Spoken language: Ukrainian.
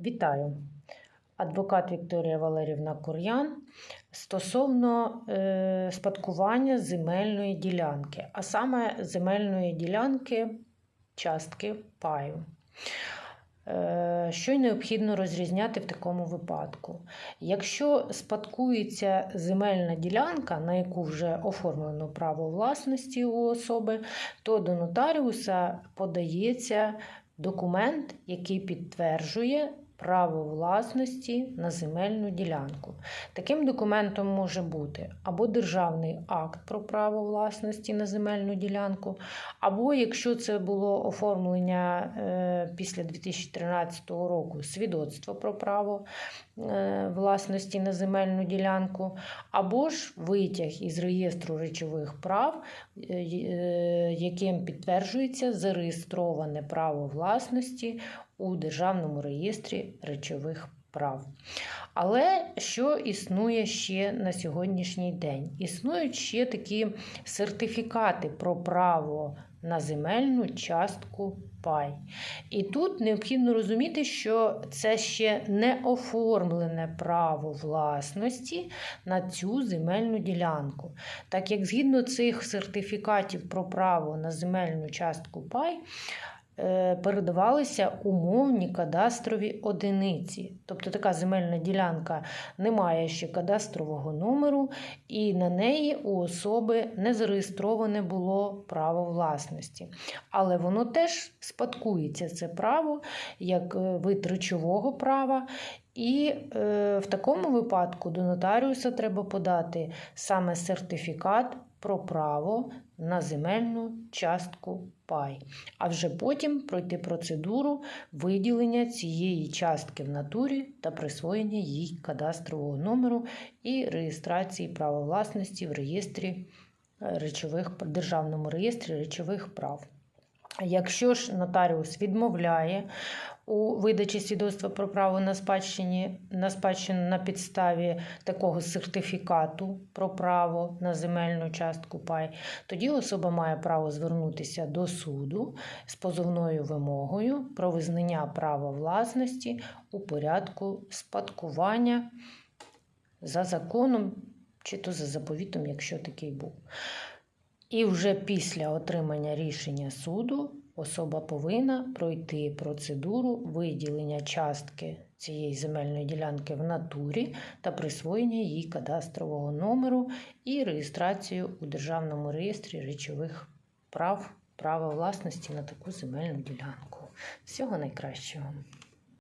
Вітаю! Адвокат Вікторія Валерівна Кур'ян стосовно е, спадкування земельної ділянки, а саме земельної ділянки частки паю. Е, Що необхідно розрізняти в такому випадку? Якщо спадкується земельна ділянка, на яку вже оформлено право власності у особи, то до нотаріуса подається документ, який підтверджує право власності на земельну ділянку. Таким документом може бути або державний акт про право власності на земельну ділянку, або якщо це було оформлення е, після 2013 року, свідоцтво про право е, власності на земельну ділянку, або ж витяг із реєстру речових прав, е, яким підтверджується зареєстроване право власності у Державному реєстрі речових прав. Але що існує ще на сьогоднішній день? Існують ще такі сертифікати про право на земельну частку пай. І тут необхідно розуміти, що це ще не оформлене право власності на цю земельну ділянку. Так як згідно цих сертифікатів про право на земельну частку пай, передавалися умовні кадастрові одиниці. Тобто така земельна ділянка не має ще кадастрового номеру, і на неї у особи не зареєстроване було право власності. Але воно теж спадкується це право як е, вид речового права. І е, в такому випадку до нотаріуса треба подати саме сертифікат про право на земельну частку пай, а вже потім пройти процедуру виділення цієї частки в натурі та присвоєння їй кадастрового номеру і реєстрації права власності в реєстрі е, речових державному реєстрі речових прав. Якщо ж нотаріус відмовляє у видачі свідоцтва про право на спадщині на спадщину на підставі такого сертифікату про право на земельну частку пай, тоді особа має право звернутися до суду з позовною вимогою про визнання права власності у порядку спадкування за законом чи то за заповітом, якщо такий був. І вже після отримання рішення суду особа повинна пройти процедуру виділення частки цієї земельної ділянки в натурі та присвоєння їй кадастрового номеру і реєстрацію у Державному реєстрі речових прав права власності на таку земельну ділянку. Всього найкращого.